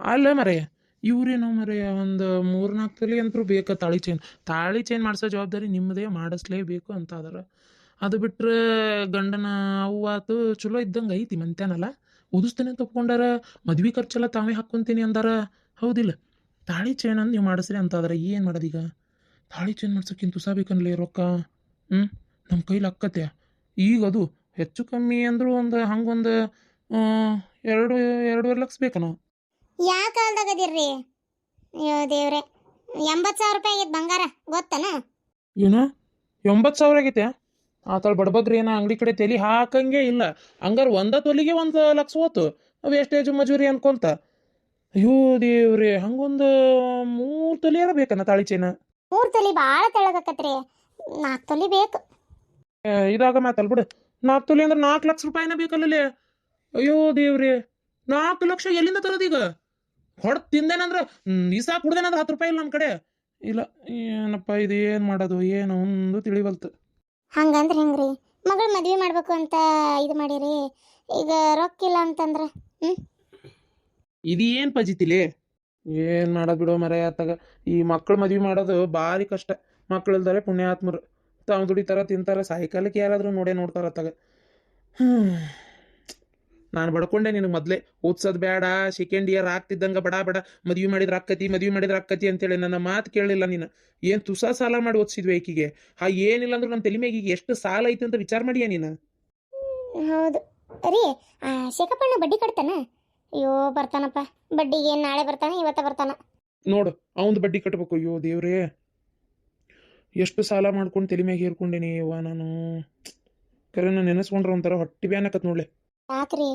ಅಲ್ಲ ಮರೆಯ ಇವ್ರೇನೋ ಮರೆಯ ಒಂದು ಮೂರ್ನಾಲ್ಕು ತಲೆ ಅಂತೂ ಬೇಕು ತಾಳಿ ಚೈನ್ ತಾಳಿ ಚೈನ್ ಮಾಡಿಸೋ ಜವಾಬ್ದಾರಿ ನಿಮ್ಮದೇ ಮಾಡಿಸ್ಲೇಬೇಕು ಅಂತ ಅದರ. ಅದು ಬಿಟ್ಟರೆ ಗಂಡನ ಅವ್ವ ಆತು ಚಲೋ ಇದ್ದಂಗೆ ಐತಿ ಮಂತ್ಯಾನಲ್ಲ. ಓದಿಸ್ತೇನೆ ತಪ್ಕೊಂಡಾರ ಮದ್ವೆ ಖರ್ಚೆಲ್ಲ ತಾವೇ ಹಾಕ್ಕೊಂತೀನಿ ಅಂದಾರ. ಹೌದಿಲ್ಲ. ತಾಳಿ ಚೈನ್ ಅಂದ್ ನೀವು ಮಾಡಿಸ್ರಿ ಅಂತ ಅದಾರ. ಏನು ಮಾಡೋದೀಗ ತಾಳಿ ಚೈನ್ ಮಾಡ್ಸೋಕ್ಕಿಂತ ತುಸ ಬೇಕನ್ಲೇ ರೊಕ್ಕ? ಹ್ಞೂ ನಮ್ಮ ಕೈಲಿ ಅಕ್ಕತ್ತೆ ಈಗ ಅದು ಹೆಚ್ಚು ಕಮ್ಮಿ ಅಂದರೂ ಒಂದು ಹಂಗೊಂದು ಎರಡು, ಎರಡೂವರೆ ಲಕ್ಷ ಬೇಕನ? ಯಾವ ಕಾಲದಾಗ ಅದಿರ್ರಿ? ಅಯ್ಯೋ ದೇವ್ರೆ. ಎಂಬತ್ತು ಸಾವಿರ ರೂಪಾಯಿ ಆಗೈತೆ ಬಂಗಾರ ಗೊತ್ತನ? ಏನ? ಎಂಬತ್ತು ಸಾವಿರ ಆಗೈತೆ? ಆತಳ ಬಡಬಗ್ರಿ ಏನ ಅಂಗಡಿ ಕಡೆ ತಲೆ ಹಾಕಂಗೆ ಇಲ್ಲ. ಹಂಗಾರ ಒಂದ ತೊಲಿಗೆ ಒಂದು ಲಕ್ಷ ಹೋತು. ವೇಸ್ಟೇಜ್ ಮಜೂರಿ ಅನ್ಕೊಂತ. ಅಯ್ಯೋ ದೇವ್ರಿ ಹಂಗೊಂದು ಮೂರು ಏನ ಬೇಕನ್ನ ತಾಳಿ ಚೈನ? ಮೂರು ತೊಲಿ ಭಾಳ ತೆಳಗಕ್ಕತ್ರಿ ನಾಲ್ಕು ತೊಲಿ ಬೇಕು. ಏ, ಇದಾಗ ಮಾತಲ್ ಬಿಡು. ನಾಲ್ಕು ತೊಲಿ ಅಂದ್ರೆ ನಾಲ್ಕು ಲಕ್ಷ ರೂಪಾಯಿನ ಬೇಕಲ್ಲೇ ಅಯ್ಯೋ ದೇವ್ರಿ ನಾಲ್ಕು ಲಕ್ಷ ಎಲ್ಲಿಂದ ತರೋದೀಗ ಹೊಡೆದು ತಿಂದೇನಂದ್ರೆ ಈಸಾ ಕುಡ್ದೇನಂದ್ರೆ ಹತ್ತು ರೂಪಾಯಿ ಇಲ್ಲ ನಮ್ಮ ಕಡೆ. ಇಲ್ಲ ಏನಪ್ಪ ಇದು ಏನು ಮಾಡೋದು ಏನು ಒಂದು ತಿಳಿವಲ್ತು. ಹಂಗಂದ್ರೆ ಹೆಂಗ್ರಿ? ಮಗಳ ಮದ್ವೆ ಮಾಡ್ಬೇಕು ಅಂತ ಇದು ಮಾಡಿರಿ. ಈಗ ರೊಕ್ಕ ಇಲ್ಲ ಅಂತಂದ್ರೆ ಇದು ಏನು ಪಜಿತಿಲಿ ಏನು ಮಾಡೋದು ಬಿಡೋ ಮರ ಆತಾಗ ಈ ಮಕ್ಕಳು ಮದ್ವೆ ಮಾಡೋದು ಭಾರಿ ಕಷ್ಟ. ಮಕ್ಳು ಇಲ್ದಾರೆ ಪುಣ್ಯಾತ್ಮರು. ತಾವು ದುಡಿತಾರ ತಿಂತಾರ ಸಾಯಂಕಾಲಕ್ಕೆ ಯಾರಾದರೂ ನೋಡೇ ನೋಡ್ತಾರ ಅತ್ತಾಗ ಹ್ಞೂ ನಾನು ಬಡ್ಕೊಂಡೆ ನಿನಗೆ ಮೊದಲೇ. ಓದ್ಸೋದು ಬೇಡ ಸೆಕೆಂಡ್ ಇಯರ್ ಆಗ್ತಿದ್ದಂಗೆ ಬಡ ಬಡ. ಮದುವೆ ಮಾಡಿದ್ರೆ ಅಕ್ಕತಿ ಮದುವೆ ಮಾಡಿದ್ರೆ ಅಕ್ಕತಿ ಅಂತೇಳಿ ನನ್ನ ಮಾತು ಕೇಳಲಿಲ್ಲ ನೀನು. ಏನು ತುಸ ಸಾಲ ಮಾಡಿ ಓದಿಸಿದ್ವಿ ಈಕಿಗೆ? ಆ ಏನಿಲ್ಲ ಅಂದ್ರೆ ನಮ್ಮ ತಲೆ ಈಗ ಎಷ್ಟು ಸಾಲ ಐತೆ ಅಂತ ವಿಚಾರ ಮಾಡಿಯಾ ನೀನು? ಹೌದು. ರೀ ಆ ಶೇಖಪ್ಪಣ್ಣ ಬಡ್ಡಿ ಕಟ್ತಾನ? ಅಯ್ಯೋ ಬರ್ತಾನಪ್ಪ. ಬಡ್ಡಿಗೆ ನಾಳೆ ಬರ್ತಾನೆ ಇವತ್ತ ಬರ್ತಾನ. ನೋಡು ಅವಂದು ಬಡ್ಡಿ ಕಟ್ಟಬೇಕು ಅಯ್ಯೋ ದೇವ್ರೇ. ಎಷ್ಟು ಸಾಲ ಮಾಡ್ಕೊಂಡು ತಲೆ ಮ್ಯಾಗ ಹೇರ್ಕೊಂಡೇನಿ ನಾನು. ಕರೆ ನಾನು ನೆನೆಸ್ಕೊಂಡ್ರೆ ಒಂಥರ ಹೊಟ್ಟೆ ಬ್ಯಾನಕತ್ ನೋಡ್ಲೆ. ಯಾಕ್ರಿ?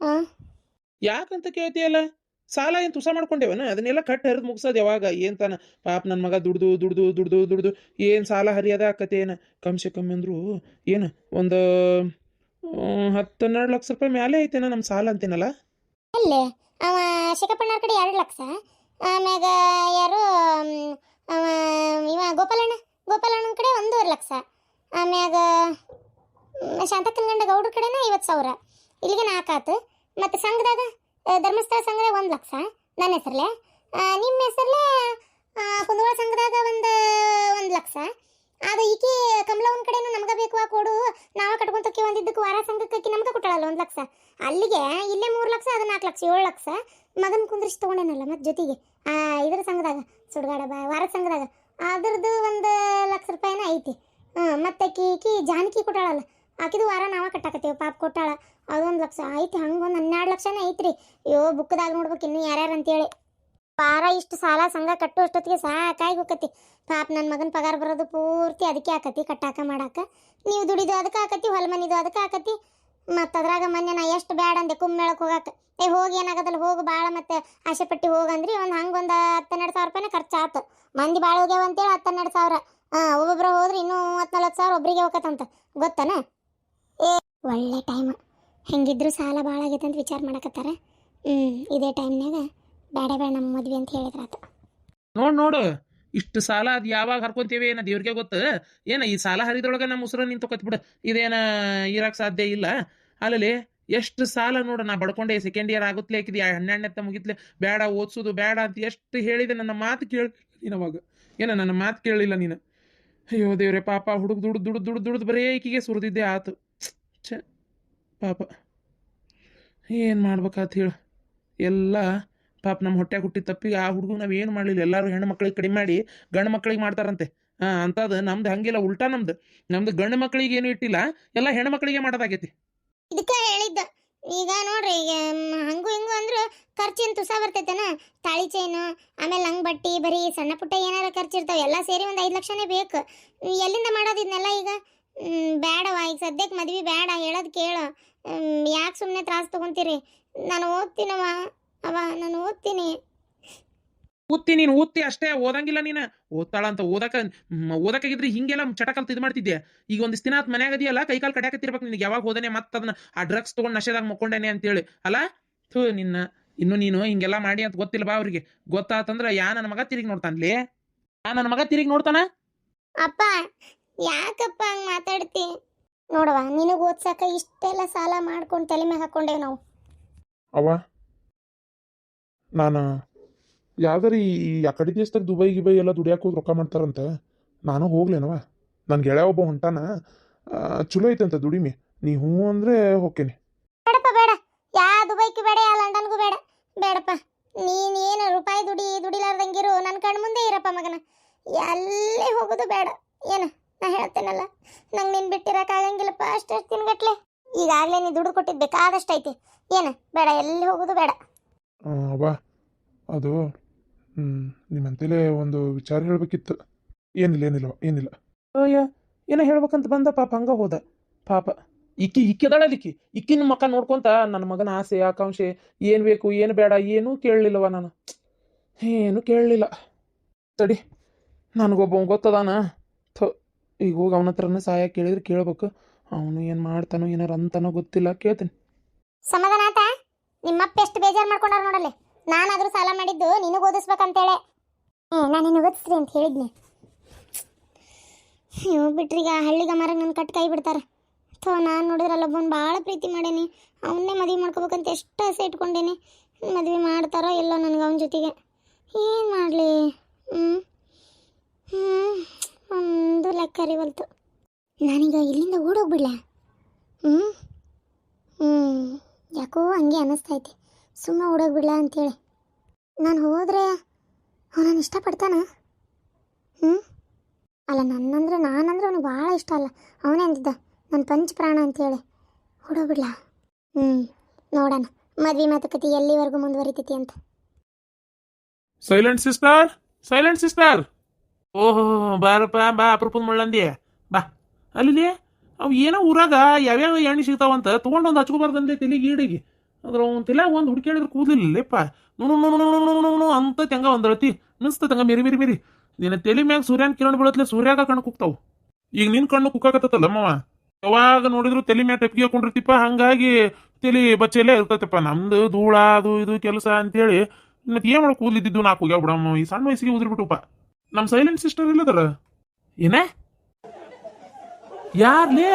ಹಾಂ ಯಾಕಂತ ಕೇಳ್ತೀಯಲ್ಲ? ಸಾಲ ಏನು ತುಸ ಮಾಡ್ಕೊಂಡೇವನ? ಅದನ್ನೆಲ್ಲ ಕಟ್ ಹರಿದು ಮುಗಿಸೋದು ಯಾವಾಗ? ಏನು ತಾನ? ಪಾಪ ನನ್ನ ಮಗ ದುಡ್ದು ದುಡ್ದು ದುಡ್ದು ದುಡ್ದು. ಏನು ಸಾಲ ಹರಿಯೋದ ಆಕತೆ ಏನು ಕಮ್ಸೆ ಕಮ್ಮಿ ಅಂದ್ರು ಏನು? ಒಂದು ಹತ್ತು ಹನ್ನೆರಡು ಲಕ್ಷ ರೂಪಾಯಿ ಮ್ಯಾಲೆ ಐತೇನ ನಮ್ಮ ಸಾಲ ಅಂತೀನಲ್ಲ? ಅಲ್ಲೇ ಅವ ಶೇಖಪ್ಪಣ್ಣ ಕಡೆ ಎರಡು ಲಕ್ಷ. ಆಮ್ಯಾಗ ಯಾರು ಮ್, ಅವ ಇವ ಗೋಪಾಲಣ್ಣ ಗೋಪಾಲಣ್ಣನ ಕಡೆ ಒಂದೂವರೆ ಲಕ್ಷ. ಆಮ್ಯಾಗ ಮ್, ಶಾಂತಕ್ಕನ ಗಂಡ ಗೌಡ್ರ ಕಡೆನ ಐವತ್ತು ಸಾವಿರ. ಇಲ್ಲಿಗೆ ನಾಲ್ಕಾತು ಮತ್ತು ಸಂಘದಾಗ ಧರ್ಮಸ್ಥಳ ಸಂಘದಾಗ ಒಂದು ಲಕ್ಷ. ನನ್ನ ಹೆಸರಲ್ಲೇ ನಿಮ್ಮ ಹೆಸರಲ್ಲೇ ಕುಂದಗೋಳ ಸಂಘದಾಗ ಒಂದು ಒಂದು ಲಕ್ಷ. ಅದು ಈಕೆ ಕಮಲ ಒಂದು ಕಡೆನೂ ನಮ್ಗೆ ಬೇಕು ಆ ಕೊಡು. ನಾವು ಕಟ್ಕೊಂತಕ್ಕೆ ಒಂದಿದ್ದಕ್ಕೆ ವಾರ ಸಂಘಕ್ಕೆ ನಮ್ಗೆ ಕೊಟ್ಟಳಲ್ಲ ಒಂದು ಲಕ್ಷ. ಅಲ್ಲಿಗೆ ಇಲ್ಲೇ ಮೂರು ಲಕ್ಷ, ಅದು ನಾಲ್ಕು ಲಕ್ಷ, ಏಳು ಲಕ್ಷ. ಮಗನ ಕುಂದ್ರಿಸಿ ತೊಗೊಂಡೇನಲ್ಲ ಮತ್ತು ಜೊತೆಗೆ. ಇದ್ರ ಸಂಘದಾಗ, ಸುಡ್ಗಾಡ ಬಾ, ವಾರ ಸಂಘದಾಗ. ಅದ್ರದ್ದು ಒಂದು ಲಕ್ಷ ರೂಪಾಯಿನ ಐತಿ. ಹಾಂ ಮತ್ತೆ ಕೀಕಿ ಜಾನಕಿ ಕೊಟ್ಟಾಳಲ್ಲ. ಆಕಿದು ವಾರ ನಾವ ಕಟ್ಟಾಕತ್ತೀವಿ, ಪಾಪ ಕೊಟ್ಟಾಳ. ಅದೊಂದು ಲಕ್ಷ ಐತಿ, ಹಂಗೆ ಒಂದು ಹನ್ನೆರಡು ಲಕ್ಷನೇ ಐತ್ರಿ. ಅಯ್ಯೋ, ಬುಕ್ದಾಗ ನೋಡ್ಬೇಕು ಇನ್ನು ಯಾರ್ಯಾರು ಅಂತೇಳಿ. ವಾರ ಇಷ್ಟು ಸಾಲ ಸಂಘ ಕಟ್ಟು ಅಷ್ಟೊತ್ತಿಗೆ ಸಾಕಾಗಿ ಹೋಗತಿ ಪಾಪ ನನ್ನ ಮಗನ ಪಗಾರ ಬರೋದು ಪೂರ್ತಿ ಅದಕ್ಕೆ ಆಕತಿ ಕಟ್ಟಾಕ ಮಾಡಾಕ. ನೀವು ದುಡಿದು ಅದಕ್ಕೆ ಆಕತಿ, ಹೊಲ ಮನಿದು ಅದಕ್ಕೆ ಆಕತಿ. ಮತ್ತು ಅದ್ರಾಗ ಮೊನ್ನೆ ನಾ ಎಷ್ಟು ಬ್ಯಾಡ ಅಂದೆ ಕುಮ್ಮೇಳಕ್ಕೆ ಹೋಗಾಕ. ಏ, ಹೋಗಿ ಏನಾಗದಲ್ಲ ಹೋಗು ಭಾಳ ಮತ್ತೆ ಆಸೆ ಪಟ್ಟಿ ಹೋಗಂದ್ರಿ, ಒಂದು ಹಂಗೆ ಒಂದು ಹತ್ತೆರಡು ಸಾವಿರ ರೂಪಾಯಿನ ಖರ್ಚಾತು. ಮಂದಿ ಭಾಳ ಹೋಗ್ಯಾವ ಅಂತೇಳಿ ಹತ್ತೆರಡು ಸಾವಿರ. ಹಾಂ ಒಬ್ಬೊಬ್ರು ಹೋದ್ರೆ ಇನ್ನೂ ಮೂವತ್ತು ಸಾವಿರ ಒಬ್ಬರಿಗೆ ಹೋಗತ್ತಂತ ಗೊತ್ತನ? ಏ ಒಳ್ಳೆ ಟೈಮ್ ಹೆಂಗಿದ್ರು ಸಾಲ ಭಾಳ ಆಗೈತೆ ಅಂತ ವಿಚಾರ ಮಾಡಕತ್ತಾರ? ಹ್ಞೂ ಇದೇ ಟೈಮ್ನಾಗ ಬೇಡ ಬೇಡ ನಮ್ಮ ಮದ್ವೆ ಅಂತ ಹೇಳಿದ್ರಾತ ನೋಡ್ ನೋಡು ಇಷ್ಟು ಸಾಲ ಅದು ಯಾವಾಗ ಹರ್ಕೊಂತೀವಿ ಏನ ದೇವ್ರಿಗೆ ಗೊತ್ತು. ಏನ ಈ ಸಾಲ ಹರಿದ್ರೊಳಗೆ ನಮ್ಮ ಉಸಿರ ನಿಂತು ಬಿಡು ಇದೇನ ಇರಕ್ ಸಾಧ್ಯ ಇಲ್ಲ. ಅಲ್ಲಲ್ಲಿ ಎಷ್ಟು ಸಾಲ ನೋಡು ನಾ ಬಡ್ಕೊಂಡೆ ಸೆಕೆಂಡ್ ಇಯರ್ ಆಗುತ್ತಲೇ ಹಾಕಿದ್ಯಾ ಹನ್ನೆರಡನೇ ಮುಗಿತ್ಲೆ ಬೇಡ ಓದ್ಸೋದು ಬೇಡ ಅಂತ ಎಷ್ಟು ಹೇಳಿದೆ ನನ್ನ ಮಾತು ಕೇಳಿ ನೀನು ಅವಾಗ. ಏನ ನನ್ನ ಮಾತು ಕೇಳಲಿಲ್ಲ ನೀನು. ಅಯ್ಯೋ ದೇವ್ರೆ ಪಾಪ ಹುಡುಗ ದುಡ್ದು ದುಡ್ದು ದುಡ್ದು ದುಡ್ದು ಬರೇ ಈಕಿಗೆ ಸುರಿದಿದ್ದೆ ಆತು. ಛೆ, ಪಾಪ. ಏನು ಮಾಡ್ಬೇಕಾತ್ ಹೇಳು. ಎಲ್ಲ, ಪಾಪ ನಮ್ಮ ಹೊಟ್ಟೆ ಹುಟ್ಟಿದ ತಪ್ಪಿಗೆ ಆ ಹುಡುಗ ನಾವು ಏನು ಮಾಡಲಿಲ್ಲ? ಎಲ್ಲರೂ ಹೆಣ್ಣು ಮಕ್ಳಿಗೆ ಕಡಿಮೆ ಮಾಡಿ ಗಂಡು ಮಕ್ಳಿಗೆ ಮಾಡ್ತಾರಂತೆ. ಹಾಂ ಅಂತದು ನಮ್ದು ಹಂಗಿಲ್ಲ, ಉಲ್ಟಾ ನಮ್ದು. ನಮ್ದು ಗಂಡು ಮಕ್ಕಳಿಗೆ ಏನು ಇಟ್ಟಿಲ್ಲ, ಎಲ್ಲ ಹೆಣ್ಣು ಮಕ್ಕಳಿಗೆ ಮಾಡೋದಾಗೈತಿ. ಇದಕ್ಕೆ ಹೇಳಿದ್ದ, ಈಗ ನೋಡ್ರಿ, ಈಗ ಹಂಗು ಹಿಂಗು ಅಂದ್ರೆ ಖರ್ಚಿನ ತುಸ ಬರ್ತೈತನ? ತಾಳಿ ಚೈನು ಆಮೇಲೆ ಹಂಗ್ ಬಟ್ಟಿ, ಬರೀ ಸಣ್ಣ ಪುಟ್ಟ ಏನಾರ ಖರ್ಚು ಇರ್ತಾವೆ ಎಲ್ಲ ಸೇರಿ ಒಂದು ಐದು ಲಕ್ಷನೇ ಬೇಕು. ಎಲ್ಲಿಂದ ಮಾಡೋದು ಇದನ್ನೆಲ್ಲ ಈಗ? ಬೇಡವ ಈಗ ಸದ್ಯಕ್ಕೆ ಮದ್ವೆ ಬೇಡ ಹೇಳೋದು ಕೇಳು. ಯಾಕೆ ಸುಮ್ಮನೆ ತ್ರಾಸ ತಗೊಂತೀರಿ? ನಾನು ಓದ್ತೀನವ ಅವ ನಾನು ಓದ್ತೀನಿ. ಓದ್ತಿ ನೀನು ಓದ್ತಿ ಅಷ್ಟೇ ಓದಂಗಿಲ್ಲ ನೀನು. ಓದ್ತಾಳ ಅಂತ ಓದಕ ಓದಕ ಓದಕ್ಕಾಗಿದ್ರೆ ಹಿಂಗೆಲ್ಲ ಚಟಕಂತ ಇದು ಮಾಡ್ತಿದ್ದೆ ಈಗ ಒಂದಿಷ್ಟು ದಿನ ಆತ್ ಮನ್ಯಾಗ ಅದೆಯಲ್ಲ ಕೈ ಕಾಲು ಕಡ್ಯಾಕತ್ತಿರ್ಬೇಕು ನಿನಗೆ. ಯಾವಾಗ ಹೋದನೆ ಮತ್ತೆ ಅದನ್ನ ಆ ಡ್ರಗ್ಸ್ ತೊಗೊಂಡು ನಶೆದಾಗ ಮಕ್ಕೊಂಡೇನೆ ಅಂತೇಳಿ. ಅಲ್ಲ? ಥೂ ನಿನ್ನ ಇನ್ನು ನೀನು ಹಿಂಗೆಲ್ಲ ಮಾಡಿ ಅಂತ ಗೊತ್ತಿಲ್ಲ ಬಾ ಅವ್ರಿಗೆ. ಗೊತ್ತಾತಂದ್ರ ಯಾ ನನ್ನ ಮಗ ತಿರುಗಿ ನೋಡ್ತಾನ್ಲಿ? ಯಾ ನನ್ನ ಮಗ ತಿರುಗಿ ನೋಡ್ತಾನ? ಅಪ್ಪ ಯಾಕಪ್ಪ ಹಂಗೆ ಮಾತಾಡ್ತಿ ನೋಡವ ನಿನಗೆ ಓದ್ಸಕ ಇಷ್ಟೆಲ್ಲ ಸಾಲ ಮಾಡ್ಕೊಂಡು ತಲೆ ಮ್ಯಾಗ ಹಾಕೊಂಡೇವ್ ನಾವು. ಅವ ನಾನು ಯಾವ್ದಾರ ಈ ಆ ಕಡೆ ದೇಶದಾಗ ದುಬೈ ಗಿಬೈ ಎಲ್ಲ ದುಡಿಯಾಕ ಹೋಗಿ ರೊಕ್ಕ ಮಾಡ್ತಾರಂತ ನಾನು ಹೋಗ್ಲೇನವ ನನ್ನ ಗೆಳೆಯ ಒಬ್ಬ ಹೊಂಟಾನ ಆ, ಚಲೋ ಐತಂತ ದುಡಿಮೆ. ನೀ ಹೂ ಅಂದ್ರೆ ಹೋಗ್ತೇನೆ ಬೇಡಪ್ಪ ಬೇಡ. ಯಾ ದುಬೈಗೂ ಬೇಡ ಯಾ ಲಂಡನ್ಗೂ ಬೇಡ. ಬೇಡಪ್ಪ ನೀನ್ ಏನು ರೂಪಾಯಿ ದುಡಿ ದುಡಿಲಾರ್ದಂಗಿರು ನನ್ನ ಕಣ್ಣ ಮುಂದೆ ಇರಪ್ಪ ಮಗನ. ಎಲ್ಲಿ ಹೋಗೋದು ಬೇಡ. ಏನು? ನಾ ಹೇಳ್ತೇನಲ್ಲ ನಂಗೆ ನಿನ್ ಬಿಟ್ಟಿರಕ್ಕಾಗಂಗಿಲ್ಲಪ್ಪ ಅಷ್ಟೆಷ್ಟು ತಿನ್ಗಟ್ಲೆ ಈಗಾಗಲೇ ನೀ ದುಡ್ಡು ಕೊಟ್ಟಿದ್ದು ಬೇಕಾದಷ್ಟು ಐತಿ. ಏನು ಬೇಡ ಎಲ್ಲಿ ಹೋಗೋದು ಬೇಡ. ಅವ್ವ ಅದು ಹ್ಞೂ ನಿಮ್ಮಂತಲೇ ಒಂದು ವಿಚಾರ ಹೇಳಬೇಕಿತ್ತು. ಏನಿಲ್ಲ ಏನಿಲ್ಲ ಏನಿಲ್ಲ. ಅಯ್ಯ ಏನೋ ಹೇಳ್ಬೇಕಂತ ಬಂದ ಪಾಪ ಹಂಗ ಹೋದ. ಪಾಪ ಇಕ್ಕಿ ಇಕ್ಕಿದಾಳಲಿಕ್ಕಿ ಇಕ್ಕಿನ ಮಕ್ಕ ನೋಡ್ಕೊಂತ ನನ್ನ ಮಗನ ಆಸೆ ಆಕಾಂಕ್ಷೆ ಏನು ಬೇಕು ಏನು ಬೇಡ ಏನೂ ಕೇಳಲಿಲ್ಲವ ನಾನು. ಏನು ಕೇಳಲಿಲ್ಲ. ತಡಿ ನನಗೊಬ್ಬ ಗೊತ್ತದಾನ? ಈಗ ಹೋಗಿ ಅವನ ಹತ್ರನೇ ಸಹಾಯ ಕೇಳಿದ್ರೆ ಕೇಳ್ಬೇಕು. ಅವನು ಏನು ಮಾಡ್ತಾನೋ, ಏನಾರು ಅಂತಾನೋ ಗೊತ್ತಿಲ್ಲ, ಕೇಳ್ತೀನಿ. ಸಮಾಧಾನ ಆತ? ನಿಮ್ಮಪ್ಪ ಎಷ್ಟು ಬೇಜಾರು ಮಾಡ್ಕೊಂಡಾರ ನೋಡಲ್ಲಿ. ನಾನಾದ್ರೂ ಸಾಲ ಮಾಡಿದ್ದು ನಿನಗೆ ಓದಿಸ್ಬೇಕಂತೇಳೆ. ಹ್ಞೂ ನಾನು ನಿನಗೆ ಓದಿಸ್ರಿ ಅಂತ ಹೇಳಿದ್ನಿ. ನೀವು ಈಗ ಹಳ್ಳಿಗ ಮರ ನನ್ನ ಕಟ್ ಕೈ ಬಿಡ್ತಾರೆ. ಥೋ, ನಾನು ನೋಡಿದ್ರಲ್ಲ ಒಬ್ಬನ ಭಾಳ ಪ್ರೀತಿ ಮಾಡೇನಿ. ಅವನ್ನೇ ಮದುವೆ ಮಾಡ್ಕೋಬೇಕಂತ ಎಷ್ಟು ಆಸೆ ಇಟ್ಕೊಂಡೇನಿ. ಮದುವೆ ಮಾಡ್ತಾರೋ ಇಲ್ಲೋ ನನಗೆ ಅವನ ಜೊತೆಗೆ. ಏನು ಮಾಡಲಿ? ಹ್ಞೂ ಹ್ಞೂ ಒಂದು ಲೆಕ್ಕ ಅರಿವಲ್ತು ನಾನೀಗ ಇಲ್ಲಿಂದ ಓಡೋಗ್ಬಿಡ್ಲ? ಹ್ಞೂ ಹ್ಞೂ ಯಾಕೋ ಹಂಗೆ ಅನ್ನಿಸ್ತೈತಿ ಸುಮ್ಮನೆ ಓಡೋಗ್ಬಿಡ್ಲ ಅಂತೇಳಿ ನಾನು ಹೋದರೆ ಅವನನ್ನು ಇಷ್ಟಪಡ್ತಾನ? ಹ್ಞೂ ಅಲ್ಲ, ನನ್ನಂದ್ರೆ, ನಾನಂದ್ರೆ ಅವನಿಗೆ ಭಾಳ ಇಷ್ಟ ಅಲ್ಲ. ಅವನೇ ಅಂತಿದ್ದ ನನ್ನ ಪಂಚ ಪ್ರಾಣ ಅಂತೇಳಿ ಓಡೋಗ್ಬಿಡ್ಲ? ಹ್ಞೂ ನೋಡೋಣ. ಮದ್ವೆ ಮಾತುಕತೆ ಎಲ್ಲಿವರೆಗೂ ಮುಂದುವರಿತೈತಿ ಅಂತ. ಸೈಲೆಂಟ್ ಸಿಸ್ಟರ್ ಸೈಲೆಂಟ್ ಸಿಸ್ಟರ್ ಓಹೋ ಬಾರಪ್ಪ ಬಾ, ಅಪರೂಪದ ಮುಳ್ಳಂದಿ. ಬಾ. ಅಲ್ಲಿ ಅವು ಏನೋ ಊರಾಗ ಯಾವ್ಯಾವ ಎಣ್ಣೆ ಸಿಗ್ತಾವಂತ ತೊಗೊಂಡೊಂದು ಹಚ್ಕೋಬಾರ್ದಂದೆ ತಲೆಗೆ ಗೀಡಿಗೆ ಅಂದ್ರೆ ಒಂದು ತಲೆ ಒಂದು ಹುಡುಕಿಡಿದ್ರೆ ಕೂದಲಿಲ್ಲಪ್ಪ. ನುಣು ನುಣು ನುಣು ನುಣು ಅಂತ ತೆಂಗ ಒಂದಳತಿ ನಿನ್ಸ್ತ ತೆಂಗ ಮಿರಿ ಮಿರಿ ಮಿರಿ. ನಿನ್ನ ತಲೆ ಮ್ಯಾಗ ಸೂರ್ಯನ ಕಿರಣ ಬೀಳತ್ಲೆ ಸೂರ್ಯಾಗ ಕಣ್ಣು ಕುಕ್ತಾವು. ಈಗ ನಿನ್ ಕಣ್ಣು ಕುಕ್ಕಾಕತ್ತಲ್ಲ ಅಮ್ಮವ ಯಾವಾಗ ನೋಡಿದ್ರು ತಲೆ ಮ್ಯಾಗ ಟೆಪ್ಗೆ ಹಾಕೊಂಡಿರ್ತಿಪ್ಪ. ಹಂಗಾಗಿ ತಲೆ ಬಚ್ಚೆಲ್ಲೇ ಇರ್ತೈತಪ್ಪ. ನಮ್ದು ಧೂಳ ಅದು ಇದು ಕೆಲಸ ಅಂತೇಳಿ. ಮತ್ತೆ ಏನ್ ಮಾಡಕ್ ಕೂದಲಿದ್ದು ನಾಲ್ಕು? ಹೋಗ್ಯಾವ ಬಿಡಮ್ಮ, ಈ ಸಣ್ಣ ವಯಸ್ಸಿಗೆ ಉದ್ರಿಬಿಟ್ಟುಪ್ಪ. ನಮ್ಮ ಸೈಲೆಂಟ್ ಸಿಸ್ಟರ್ ಇಲ್ಲದರ? ಏನ? ಯಾರ್ಲೇ?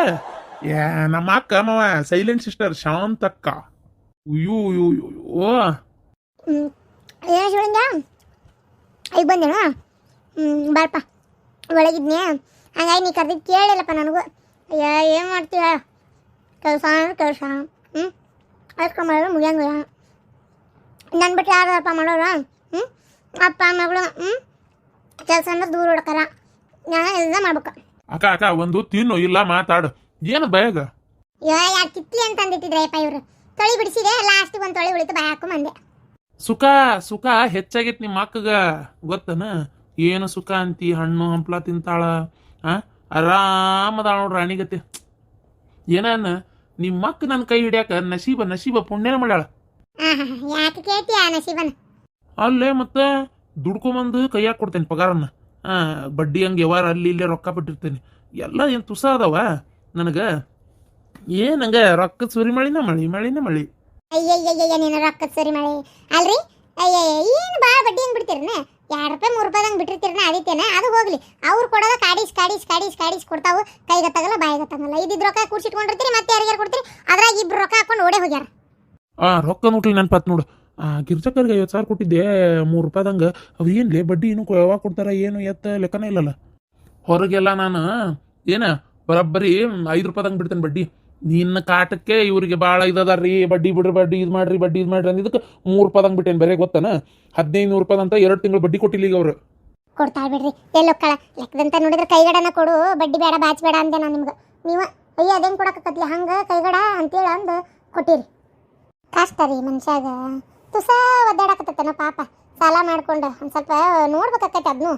ಯ ನಮ್ಮ ಅಕ್ಕ ಮಾವ ಸೈಲೆಂಟ್ ಸಿಸ್ಟರ್ ಶಾಂತಕ್ಕ. ಅಯ್ಯೋ ಅಯ್ಯೋ ಅಯ್ಯೋ ಏನು ಶಿವಲಿಂಗ? ಈಗ ಬಂದೇನ? ಹ್ಞೂ ಬಾರಪ್ಪ. ಒಳಗಿದ್ನೆ. ಹಂಗಾಗಿ ನೀ ಕರ್ದಿದ್ದು ಕೇಳಿಲ್ಲಪ್ಪ ನನಗೂ. ಅಯ್ಯ ಏನು ಮಾಡ್ತೀಯ? ಕೆಲಸ ಕೆಲಸ. ಹ್ಞೂ ಅದಕ್ಕೆ ಮಾಡೋದು ಮುಗಿಯಂಗಿಲ್ಲ. ನನ್ನ ಬಿಟ್ಟು ಯಾರಪ್ಪ ಮಾಡೋರು? ಹ್ಞೂ ಅಪ್ಪ ಮಗಳು? ಹ್ಞೂ ಕೆಲಸ ಅಂದ್ರೆ ದೂರ ಹುಡ್ಕರ ನಾನು ಎಲ್ಲ ಮಾಡ್ಬೇಕು. ಅಕ್ಕ ಅಕ್ಕ ಒಂದು ತಿನ್ನು ಇಲ್ಲ ಮಾತಾಡು. ಏನು ಬಯಗ? ಯಾ ಕಿತ್ಲಿ ಅಂತ ಅಂದಿಟ್ಟಿದ್ರಪ್ಪ ಇವರು. ತೊಳಿ ಬಿಡಿಸಿದೆ ಲಾಸ್ಟ್ ಒಂದು ತೊಳಿ ಉಳಿತು ಬಾಯ್ ಹಾಕು ಮಂದೆ. ಸುಖ ಸುಖ ಹೆಚ್ಚಾಗಿತ್ತು ನಿಮ್ಮ ಅಕ್ಕಗ. ಗೊತ್ತನ? ಏನು ಸುಖ ಅಂತಿ? ಹಣ್ಣು ಹಂಪ್ಲ ತಿಂತಾಳ? ಆ? ಆರಾಮದಾಳ ನೋಡ್ರಿ ರಾಣಿಗತೆ ಏನಾನ ನಿಮ್ಮ ಅಕ್ಕ ನನ್ನ ಕೈ ಹಿಡಿಯಾಕ ನಸೀಬ ನಶೀಬ ಪುಣ್ಯನ ಮಾಡ್ಯಾಳ. ಆಹಾ, ಯಾಕೆ ಕೇಳ್ತೀಯ ನಶೀಬನ? ಅಲ್ಲೇ ಮತ್ತೆ? ದುಡ್ಕೊಂಬಂದು ಕೈಯಾಗ ಕೊಡ್ತೇನೆ ಪಗಾರನ್ನ ಬಡ್ಡಿ ಹಂಗೆ ಯಾವಾರ ಅಲ್ಲಿ ಇಲ್ಲೇ ರೊಕ್ಕ ಬಿಟ್ಟಿರ್ತೇನೆ. ಎಲ್ಲ ಏನು ತುಸ ಅದಾವ? ನನಗೆ ಏನು ಹಂಗೆ ರೊಕ್ಕ ಸುರಿ ಮಳಿನ ಮಳಿ ಮಳಿನ ಮಳಿ. ಅಯ್ಯಯ್ಯಯ್ಯ ನೀನು ರೊಕ್ಕದ ಸರಿ ಮಾಡಿ ಅಲ್ರಿ? ಅಯ್ಯಯ್ಯ ಏನು ಭಾಳ ಬಡ್ಡಿ ಹಂಗೆ ಬಿಡ್ತೀರನ? ಎರಡು ರೂಪಾಯಿ ಮೂರು ರೂಪಾಯಿದಂಗೆ ಬಿಟ್ಟಿರ್ತೀರನ ಅದೀತೇನ ಅದು ಹೋಗ್ಲಿ. ಅವ್ರು ಕೊಡೋದು ಕಾಡಿಸ್ ಕಾಡಿಸ್ ಕಾಡಿಸ್ ಕಾಡಿಸ್ ಕೊಡ್ತಾವು. ಕೈಗೆ ತಗಲ್ಲ ಬಾಯಿಗೆ ತಗಲ್ಲ ಇದ್ದಿದ್ದು ರೊಕ್ಕ ಕೂಡ್ಸಿಟ್ಕೊಂಡಿರ್ತೀರಿ ಮತ್ತೆ ಯಾರಿಗಾರು ಕೊಡ್ತೀರಿ? ಅದ್ರಾಗ ಇಬ್ರು ರೊಕ್ಕ ಹಾಕೊಂಡು ಓಡೇ ಹೋಗ್ಯಾರ. ಆ ರೊಕ್ಕ ನನ್ನ ಪತ್ ನೋಡು. ಆ ಗಿರ್ಜಕ್ಕರ್ಗೆ ಐವತ್ತು ಸಾವಿರ ಕೊಟ್ಟಿದ್ದೆ, ಮೂರು ರೂಪಾಯ್ದಂಗೆ ಅವ್ರು ಏನ್ಲೇ ಬಡ್ಡಿ ಏನು ಯಾವಾಗ ಕೊಡ್ತಾರ, ಏನು, ಎತ್ತ ಲೆಕ್ಕನೇ ಇಲ್ಲಲ್ಲ. ಹೊರಗೆಲ್ಲ ನಾನು, ಏನ, ಬರೋಬ್ಬರಿ ಐದು ರೂಪಾಯ್ದಂಗೆ ಬಿಡ್ತೇನೆ ಬಡ್ಡಿ. ನಿನ್ನ ಕಾಟಕ್ಕೆ ಇವ್ರಿಗೆ ಭಾಳ ಇದದಾರ್ರಿ, ಬಡ್ಡಿ ಬಿಡ್ರಿ, ಬಡ್ಡಿ ಇದು ಮಾಡ್ರಿ, ಬಡ್ಡಿ ಇದು ಮಾಡ್ರಿ ಅಂದಿದ್ದಕ್ಕೆ ಮೂರು ರೂಪಾಯ್ದಂಗೆ ಬಿಟ್ಟೇನೆ ಬೇರೆ, ಗೊತ್ತಾನ? ಹದಿನೈದು ನೂರು ರೂಪಾಯ್ದಂತ ಎರಡು ತಿಂಗಳು ಬಡ್ಡಿ ಕೊಟ್ಟಿಲ್ಲ ಈಗ ಅವರು. ಕೊಡ್ತಾ ಬಿಡ್ರಿ. ಎಲ್ಲೊಕ್ಕಳ ಲೆಕ್ಕದಂತ ನೋಡಿದ್ರೆ ಕೈಗಡನ ಕೊಡು, ಬಡ್ಡಿ ಬೇಡ, ಬ್ಯಾಚ್ ಬೇಡ ಅಂದೆ ನಾನು ನಿಮ್ಗೆ. ನೀವು, ಅಯ್ಯ, ಅದೇನು ಕೊಡಕತ್ಲಿ ಹಂಗೆ ಕೈಗಡ ಅಂತೇಳಿ ಅಂದು, ಕೊಟ್ಟಿರಿ. ಕಷ್ಟ ಮನುಷ್ಯಾಗ. ತುಸ ಒದ್ದಾಡಕತ್ತೇನೋ ಪಾಪ. ಸಾಲ ಮಾಡ್ಕೊಂಡು ಒಂದು ಸ್ವಲ್ಪ ನೋಡ್ಬೇಕಾಕೈತೆ ಅದನ್ನು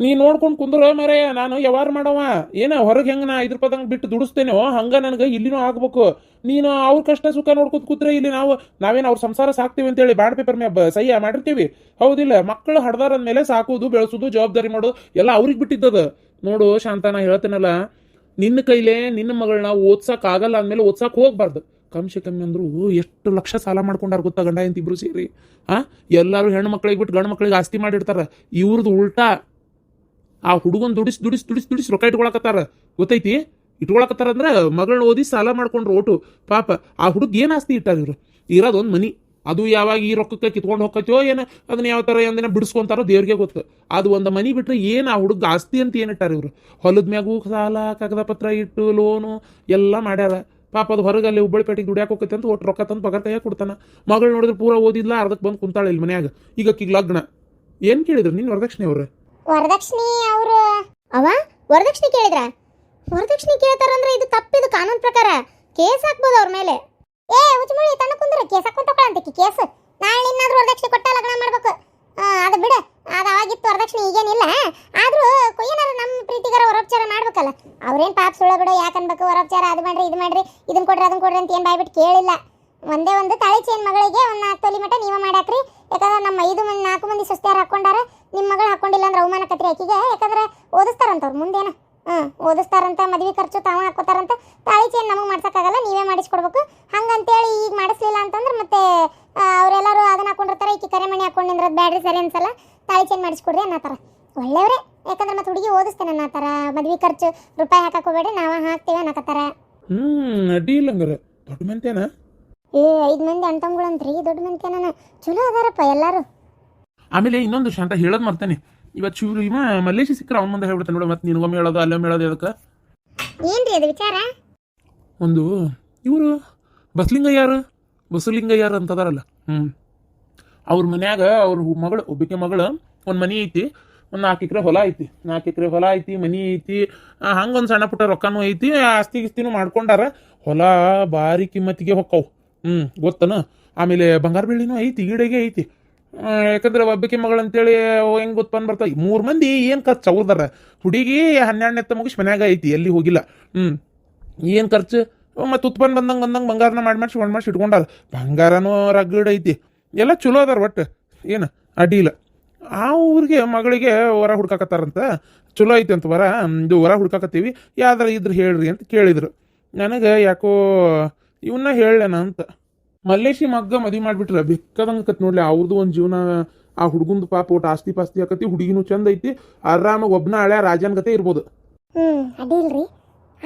ನೀ ನೋಡ್ಕೊಂಡು ಕುಂದ್ರ ಮರೆ ನಾನು ಯಾವಾರ ಮಾಡವ? ಏನ ಹೊರಗೆ ಹೆಂಗ ನಾ ಐದು ಪದಂಗ ಬಿಟ್ಟು ದುಡಿಸ್ತೇನೋ? ಹಂಗ ನನಗೆ ಇಲ್ಲಿನೂ ಆಗ್ಬೇಕು. ನೀನು ಅವ್ರ ಕಷ್ಟ ಸುಖ ನೋಡ್ಕೊತ ಕೂತ್ರೆ ಇಲ್ಲಿ ನಾವು, ನಾವೇನು ಅವ್ರ ಸಂಸಾರ ಸಾಕ್ತೀವಿ ಅಂತೇಳಿ ಬಾಡ್ ಪೇಪರ್ ಮೇ ಸಹ್ಯ ಮಾಡಿರ್ತೀವಿ? ಹೌದಿಲ್ಲ ಮಕ್ಕಳು ಹಡ್ದಾರ ಮೇಲೆ ಸಾಕೋದು, ಬೆಳೆಸೋದು, ಜವಾಬ್ದಾರಿ ಮಾಡೋದು, ಎಲ್ಲ ಅವ್ರಿಗೆ ಬಿಟ್ಟಿದ್ದದ. ನೋಡು ಶಾಂತ, ನಾ ಹೇಳ್ತೇನಲ್ಲ, ನಿನ್ನ ಕೈಲೇ ನಿನ್ನ ಮಗಳನ್ನ ಆಗಲ್ಲ ಅಂದ್ಮೇಲೆ ಓದ್ಸಕ್ ಹೋಗ್ಬಾರ್ದು. ಕಮ್ಸೆ ಕಮ್ಮಿ ಅಂದ್ರು ಎಷ್ಟು ಲಕ್ಷ ಸಾಲ ಮಾಡ್ಕೊಂಡಾರ ಗೊತ್ತಾ ಗಂಡ ಅಂತ ಇಬ್ರು ಸೇರಿ? ಆ? ಎಲ್ಲರೂ ಹೆಣ್ಣು ಮಕ್ಳಿಗೆ ಬಿಟ್ಟು ಗಂಡು ಮಕ್ಳಿಗೆ ಆಸ್ತಿ ಮಾಡಿರ್ತಾರ ಇವ್ರದ್ದು ಉಲ್ಟಾ ಆ ಹುಡುಗನ್ ದುಡಿಸ್ ದುಡಿಸ್ ದುಡಿಸ್ ದುಡಿಸ್ ರೊಕ್ಕ ಇಟ್ಕೊಳಕತ್ತಾರ. ಗೊತ್ತೈತಿ? ಇಟ್ಕೊಳಕತ್ತಾರ ಅಂದ್ರೆ ಮಗಳನ್ನ ಓದಿ ಸಾಲ ಮಾಡ್ಕೊಂಡ್ರು ಓಟು ಪಾಪ, ಆ ಹುಡುಗ ಏನು ಆಸ್ತಿ ಇಟ್ಟಾರ ಇವ್ರು? ಇರೋದೊಂದು ಮನಿ. ಅದು ಯಾವಾಗ ಈ ರೊಕ್ಕಕ್ಕೆ ಕಿತ್ಕೊಂಡು ಹೋಗತ್ತೋ ಏನು, ಅದನ್ನ ಯಾವ ಥರ ಒಂದಿನ ಬಿಡಿಸ್ಕೊಂತಾರೋ ದೇವ್ರಿಗೆ ಗೊತ್ತು. ಅದು ಒಂದು ಮನಿ ಬಿಟ್ಟರೆ ಏನು ಆ ಹುಡುಗ ಆಸ್ತಿ ಅಂತ ಏನಿಟ್ಟಾರ ಇವರು? ಹೊಲದ ಮ್ಯಾಗೂ ಸಾಲ, ಕಾಗದ ಪತ್ರ ಇಟ್ಟು, ಲೋನು ಎಲ್ಲ ಮಾಡ್ಯಾರ. ಪಾಪ ಅದು ಹೊರಗೆ ಅಲ್ಲಿ ಹುಬ್ಬಳ್ಳಿಪೇಟೆಗೆ ದುಡಿಯಾಕೆ ಅಂತ ಒಟ್ಟು ರೊಕ್ಕ ತಂದು ಪಗಾರ ಕೈಯಾಗ ಕೊಡ್ತಾನ. ಮಗಳು ನೋಡಿದ್ರೆ ಪೂರ ಓದಿಲ್ಲ ಅರ್ಧಕ್ಕೆ ಬಂದು ಕುಂತಾಳೆ ಇಲ್ಲಿ ಮನ್ಯಾಗ. ಈಗ ಅಕ್ಕಿಗೆ ಲಗ್ನ. ಏನು ಕೇಳಿದ್ರು ನಿನ್ನ ವರದಕ್ಷಿಣೆ ಅವ್ರು? ವರದಕ್ಷಿಣೆ ಅವರು ಅವ? ವರದಕ್ಷಿಣೆ ಕೇಳಿದ್ರ? ವರದಕ್ಷಿಣೆ ಕೇಳ್ತಾರಂದ್ರೆ ಇದು ತಪ್ಪಿದು ಕಾನೂನು ಪ್ರಕಾರ. ಕೇಸ್ ಹಾಕ್ಬೋದು ಅವ್ರ ಮೇಲೆ. ಏ ಉಚ್ಮುಳಿ ತನ್ನ ಕುಂದ್ರ ಕೇಸ್ ಹಾಕೊಂತಕ್ಕಳಂತಕ್ಕಿ ಕೇಸ್. ನಾಳೆ ಇನ್ನಾದ್ರೂ ವರದಕ್ಷಿಣೆ ಕೊಟ್ಟ ಲಗ್ನ ಮಾಡ್ಬೇಕು. ಅದು ಅವಾಗಿತ್ತು ವರದಕ್ಷಿಣೆ, ಈಗೇನಿಲ್ಲ. ಆದ್ರೂ ಏನಾರ ನಮ್ಮ ಪ್ರೀತಿಗರ ವರೋಪಚಾರ ಮಾಡ್ಬೇಕಲ್ಲ. ಅವ್ರೇನು ಪಾಪ ಸುಳ್ಳ ಬಿಡು ಯಾಕೆ ಅನ್ಬೇಕು? ವರೋಪಚಾರ ಅದು ಮಾಡ್ರಿ, ಇದು ಮಾಡ್ರಿ ಇದನ್ನ ಕೊಡ್ರಿ ಅದನ್ನ ಕೊಡ್ರಿ ಅಂತ ಏನು ಬಾಯ್ಬಿಟ್ಟು ಕೇಳಿಲ್ಲ. ಒಂದೇ ಒಂದು ತಾಳಿ ಚೇನ್ ಮಗಳಿಗೆ ಒಂದು ನಾಲ್ಕು ತೊಲಿ ಮಟ್ಟ ನೀವೇ ಮಾಡಾಕ್ರಿ. ಯಾಕಂದ್ರೆ ನಮ್ಮ ಐದು ಮಂದಿ, ನಾಲ್ಕು ಮಂದಿ ಸುಸ್ತಿಯಾರು ಹಾಕೊಂಡಾರ ನಿಮ್ಮ ಮಗಳು ಹಾಕೊಂಡಿಲ್ಲ ಅಂದ್ರೆ ಅವಮಾನ ಕತ್ರಿ ಆಕಿಗೆ. ಯಾಕಂದ್ರೆ ಓದಿಸ್ತಾರಂತ ಅವ್ರು ಮುಂದೇನ. ಹ್ಮ್, ಓದಿಸ್ತಾರಂತ, ಮದುವೆ ಖರ್ಚು ತಾವ ಹಾಕೋತಾರಂತ. ತಾಳಿ ಚೇನ್ ನಮಗೆ ಮಾಡ್ಸಕ್ಕಾಗಲ್ಲ, ನೀವೇ ಮಾಡಿಸ್ಕೊಡ್ಬೇಕು. ಹಂಗಂತೇಳಿ ಈಗ ಮಾಡಿಸ್ಲಿಲ್ಲ ಅಂತಂದ್ರೆ ಮತ್ತೆ ಅವರೆಲ್ಲರೂ ಅದನ್ನ ಹಾಕೊಂಡಿರ್ತಾರೆ, ಈಕಿ ಕರೆಮಣಿ ಹಾಕೊಂಡಿರೋದು ಬ್ಯಾಡ್ರಿ ಸರಿ ಅನ್ಸಲ್ಲ. ತಾಳಿ ಚೇಂಜ್ ಮಾಡಿಸ್ಕೊಡ್ರಿ ಅನ್ನತಾರ ಒಳ್ಳೆಯವ್ರೆ ಯಾಕಂದ್ರೆ ಮತ್ತೆ ಹುಡುಗಿ ಓದಿಸ್ತೇನೆ ಅನ್ನತಾರ ಮದ್ವೆ ಖರ್ಚು ರೂಪಾಯಿ ಹಾಕಕ್ ಹೋಗ್ಬೇಡಿ ನಾವ ಹಾಕ್ತೀವಿ ಅನ್ನಕತ್ತಾರ ಹ್ಞೂ ಅಡ್ಡಿ ಇಲ್ಲ ಹಂಗಾರೆ. ದೊಡ್ಡ ಮಂತೇನ ಏ ಐದು ಮಂದಿ ಅಣ್ತಂಗಳಂತ್ರಿ ದೊಡ್ಡ ಮಂದಿ ಚಲೋ ಅದಾರಪ್ಪ ಎಲ್ಲಾರು. ಆಮೇಲೆ ಇನ್ನೊಂದು ಶಾಂತ ಹೇಳೋದು ಮಾಡ್ತೇನೆ ಇವತ್ತು ಚೂರು ಇವ ಮಲ್ಲೇಶಿ ಸಿಕ್ಕರೆ ಅವ್ನ ಮುಂದೆ ಹೇಳ್ಬಿಡ್ತಾನೆ ನೋಡು ಮತ್ತೆ ನಿನಗೊಮ್ಮೆ ಹೇಳೋದು ಅಲ್ಲೊಮ್ಮೆ ಹೇಳೋದು ಅದಕ್ಕೆ ಏನ್ರಿ ಅದು ವಿಚಾರ? ಒಂದು ಇವರು ಬಸಲಿಂಗ ಯಾರು? ಬಸಲಿಂಗ ಯಾರು ಅಂತದಾರಲ್ಲ. ಹ್ಞೂ ಅವ್ರ ಮನ್ಯಾಗ ಅವ್ರ ಮಗಳು ಒಬ್ಬಕ್ಕೆ ಮಗಳು, ಒಂದು ಮನಿ ಐತಿ, ಒಂದು ನಾಲ್ಕು ಎಕರೆ ಹೊಲ ಐತಿ. ನಾಲ್ಕು ಎಕರೆ ಹೊಲ ಐತಿ, ಮನಿ ಐತಿ ಹಂಗೊಂದು ಸಣ್ಣ ಪುಟ್ಟ ರೊಕ್ಕನೂ ಐತಿ ಆಸ್ತಿ ಗಿಸ್ತಿನೂ ಮಾಡ್ಕೊಂಡಾರ ಹೊಲ ಭಾರಿ ಕಿಮ್ಮತ್ತಿಗೆ ಹೊಕ್ಕವು. ಹ್ಞೂ ಗೊತ್ತನ? ಆಮೇಲೆ ಬಂಗಾರ ಬೆಳ್ಳಿನೂ ಐತಿ, ಗಿಡಗೆ ಐತಿ. ಯಾಕಂದ್ರೆ ಒಬ್ಬಕ್ಕೆ ಮಗಳು ಅಂತೇಳಿ ಹೆಂಗೆ ಗೊತ್ತಂದು ಬರ್ತಾವೆ ಮೂರು ಮಂದಿ ಏನು ಖರ್ಚು ಅವ್ರದಾರ? ಹುಡುಗಿ ಹನ್ನೆರಡನೇ ಮುಗಿಸಿ ಮನ್ಯಾಗ ಐತಿ, ಎಲ್ಲಿ ಹೋಗಿಲ್ಲ. ಹ್ಞೂ ಏನು ಖರ್ಚು? ಮತ್ತು ಉತ್ಪನ್ನ ಬಂದಂಗೆ ಬಂದಂಗೆ ಬಂಗಾರನ ಮಾಡಿ ಮಾಡಿಸಿ ಒಂದು ಮಾಡಿಸಿ ಇಟ್ಕೊಂಡಾರ. ಬಂಗಾರನೂ ರಗಡ್ ಐತಿ. ಎಲ್ಲ ಚಲೋ ಅದಾರ ಒಟ್ಟು. ಏನು ಅಡ್ಡಿಲ್ಲ ಆ ಊರಿಗೆ ಮಗಳಿಗೆ ವರ ಹುಡ್ಕಾಕತ್ತಾರಂತ. ಚಲೋ ಐತೆ ಅಂತ ವರ. ಇದು ವರ ಹುಡ್ಕಾಕತ್ತೀವಿ. ಯಾವ್ದಾರ ಇದ್ರೆ ಹೇಳ್ರಿ ಅಂತ ಕೇಳಿದ್ರು. ನನಗೆ ಯಾಕೋ ಇವನ್ನ ಹೇಳಲೇನ ಅಂತ. ಮಲ್ಲೇಶಿ ಮಗ್ಗ ಮದುವೆ ಮಾಡಿಬಿಟ್ರೆ. ಬಿಕ್ಕದಂಗೆ ಕತ್ ನೋಡ್ಲಿ. ಅವ್ರದ್ದು ಒಂದು ಜೀವನ ಆ ಹುಡುಗಂದು ಪಾಪ ಒಟ್ಟು ಆಸ್ತಿ ಪಾಸ್ತಿ ಆಕತಿ, ಹುಡುಗಿನೂ ಚಂದ ಐತಿ. ಆರಾಮಾಗಿ ಒಬ್ಬನ ಹಳೆ ರಾಜನ ಕತೆ ಇರ್ಬೋದು. ಹ್ಮ್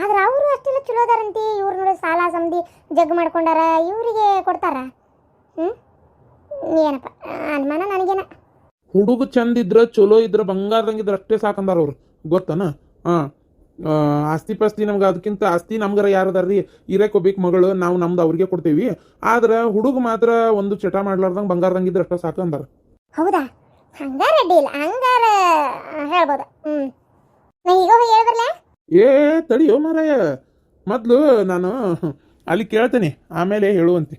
ಆದ್ರೆ ಅವರು ಅಷ್ಟೆಲ್ಲ ಚಲೋ ಅದಾರಂತಿ. ಇವ್ರು ಸಾಲ ಸಮದಿ ಜಗ್ ಮಾಡ್ಕೊಂಡಾರ. ಇವರಿಗೆ ಕೊಡ್ತಾರ. ಹ್ಮ್? ಏನಪ್ಪ? ಅನುಮಾನ ನನಗೇನ? ಹುಡುಗ ಚಂದ ಇದ್ರ ಚಲೋ ಇದ್ರ ಬಂಗಾರದಂಗಿದ್ರ ಅಷ್ಟೇ ಸಾಕಂದಾರ ಅವ್ರು. ಗೊತ್ತನ? ಹಾ ಆಸ್ತಿ ಪಾಸ್ತಿ ನಮ್ಗೆ ಅದಕ್ಕಿಂತ ಆಸ್ತಿ ನಮ್ಗರ ಯಾರದಾರ್ರಿ? ಇರಕ್ಕೆ ಒಬ್ಬೇಕು ಮಗಳು ನಾವು ನಮ್ದು ಅವ್ರಿಗೆ ಕೊಡ್ತೀವಿ. ಆದ್ರೆ ಹುಡುಗ ಮಾತ್ರ ಒಂದು ಚಟ ಮಾಡ್ಲಾರ್ದಂಗೆ ಬಂಗಾರದಂಗಿದ್ರ ಅಷ್ಟೇ ಸಾಕು ಅಂದಾರ. ಹೌದಾ? ಹಂಗಾರ ಡೀಲ್ ಹಂಗಾರ ಆ, ಹೇಳ್ಬೋದು. ಹ್ಮ್. ನಾ ಈಗ ಹೋಗಿ ಹೇಳ್ಬರ್ಲಾ? ಏ ತಡಿಯೋ ಮಾರಾಯ. ಮೊದ್ಲು ನಾನು ಅಲ್ಲಿ ಕೇಳ್ತೇನೆ ಆಮೇಲೆ ಹೇಳುವಂತೆ.